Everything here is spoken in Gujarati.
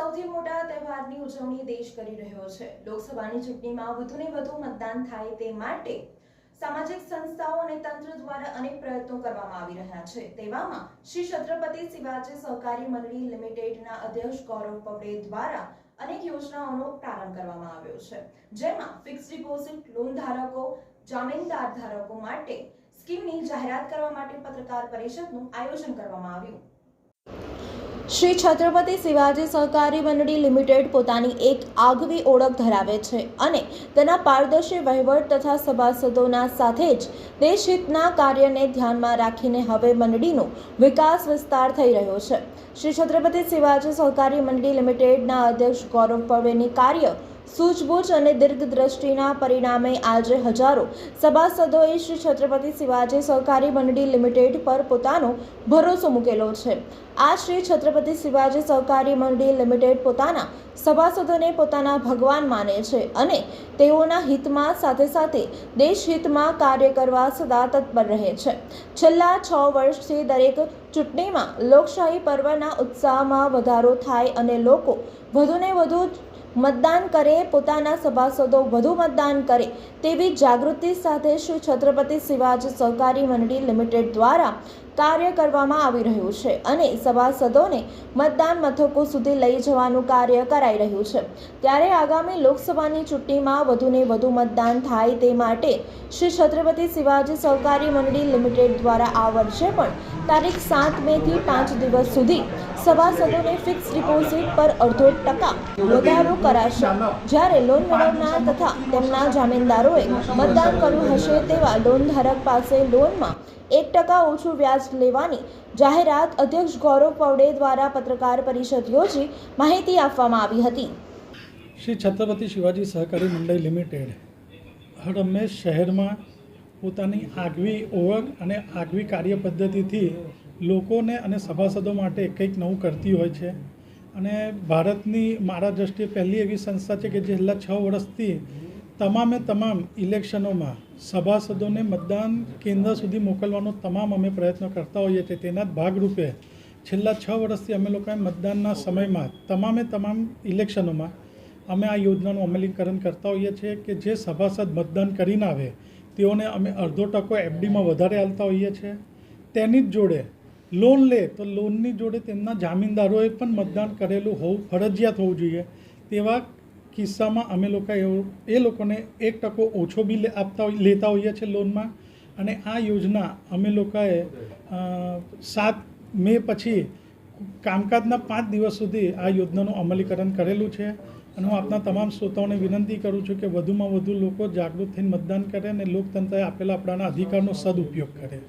સૌથી મોટા તહેવારની ઉજવણી દેશ કરી રહ્યો છે. લોકસભાની ચૂંટણીમાં વધુને વધુ મતદાન થાય તે માટે સામાજિક સંસ્થાઓ અને તંત્ર દ્વારા અનેક પ્રયત્નો કરવામાં આવી રહ્યા છે. તેવામાં શ્રી છત્રપતિ શિવાજી સહકારી મંડળી લિમિટેડના અધ્યક્ષ ગૌરવ પવડે દ્વારા અનેક યોજનાઓનો પ્રારંભ કરવામાં આવ્યો છે. જેમાં ફિક્સ ડિપોઝિટ લોન ધારકો, જામીનદાર ધારકો માટે સ્કીમની જાહેરાત કરવા માટે પત્રકાર પરિષદનું આયોજન કરવામાં આવ્યું. શ્રી છત્રપતિ શિવાજી સહકારી મંડળી લિમિટેડ પોતાની એક આગવી ઓળખ ધરાવે છે અને તેના પારદર્શી વહીવટ તથા સભાસદોના સાથે જ દેશહિતના કાર્યને ધ્યાનમાં રાખીને હવે મંડળીનો વિકાસ વિસ્તાર થઈ રહ્યો છે. શ્રી છત્રપતિ શિવાજી સહકારી મંડળી લિમિટેડના અધ્યક્ષ ગૌરવ પવેની કાર્ય સૂઝબૂઝ અને દીર્ઘદ્રષ્ટિના પરિણામે આજે હજારો સભાસદોએ શ્રી છત્રપતિ શિવાજી સહકારી મંડળી લિમિટેડ પર પોતાનો ભરોસો મૂકેલો છે. આ શ્રી છત્રપતિ શિવાજી સહકારી મંડળી લિમિટેડ પોતાના સભાસદોને પોતાના ભગવાન માને છે અને તેઓના હિતમાં સાથે સાથે દેશહિતમાં કાર્ય કરવા સદા તત્પર રહે છે. છેલ્લા છ વર્ષથી દરેક ચૂંટણીમાં લોકશાહી પર્વના ઉત્સાહમાં વધારો થાય અને લોકો વધુને વધુ મતદાન કરે, પોતાના સભાસદો વધુ મતદાન કરે તેવી જાગૃતિ સાથે શ્રી છત્રપતિ શિવાજી સહકારી મંડળી લિમિટેડ દ્વારા કાર્ય કરવામાં આવી રહ્યું છે અને સભાસદોને મતદાન મથકો સુધી લઈ જવાનું કાર્ય કરાઈ રહ્યું છે. ત્યારે આગામી લોકસભાની ચૂંટણીમાં વધુને વધુ મતદાન થાય તે માટે શ્રી છત્રપતિ શિવાજી સહકારી મંડળી લિમિટેડ દ્વારા આ વર્ષે પણ તારીખ સાત મેથી પાંચ દિવસ સુધી સભાસદોને ફિક્સ ડિપોઝિટ પર અડધો ટકા વધારો કરાશે. જ્યારે લોન મેળવનાર તથા તેમના જામીનદારોએ મતદાન કર્યું હશે તેવા લોન ધારક પાસે લોનમાં એક ટકા ઓછું વ્યાજ લેવાની જાહેરાત અધ્યક્ષ ગૌરવ પૌડે દ્વારા પત્રકાર પરિષદ યોજી માહિતી આપવામાં આવી હતી. શ્રી છત્રપતિ શિવાજી સહકારી મંડળ લિમિટેડ હર શહેરમાં પોતાની આગવી ઓળખ અને આગવી કાર્ય પદ્ધતિથી લોકોને અને સભાસદો માટે કંઈક નવું કરતી હોય છે. અને ભારતની મારા દ્રષ્ટિએ પહેલી એવી સંસ્થા છે કે જે છેલ્લા છ વર્ષથી તમામે તમામ ઇલેક્શનોમાં સભાસદોને મતદાન કેન્દ્ર સુધી મોકલવાનો તમામ અમે પ્રયત્ન કરતા હોઈએ છીએ. તેના જ ભાગરૂપે છેલ્લા છ વર્ષથી અમે લોકોએ મતદાનના સમયમાં તમામે તમામ ઇલેક્શનોમાં અમે આ યોજનાનું અમલીકરણ કરતા હોઈએ છીએ કે જે સભાસદ મતદાન કરીને આવે, તેઓને અમે અડધો ટકો એફડીમાં વધારે હાલતા હોઈએ છીએ. તેની જ જોડે લોન લે તો લોનની જોડે તેમના જામીનદારોએ પણ મતદાન કરેલું હોવું ફરજિયાત હોવું જોઈએ. તેવા કિસ્સામાં અમે લોકો એવો એ લોકોને એક ટકો ઓછો બી આપતા લેતા હોઈએ છીએ લોનમાં. અને આ યોજના અમે લોકોએ સાત મે પછી કામકાજના પાંચ દિવસ સુધી આ યોજનાનું અમલીકરણ કરેલું છે. અને હું આપના તમામ શ્રોતાઓને વિનંતી કરું છું કે વધુમાં વધુ લોકો જાગૃત થઈને મતદાન કરે અને લોકતંત્રએ આપેલા આપણાના અધિકારનો સદુપયોગ કરે.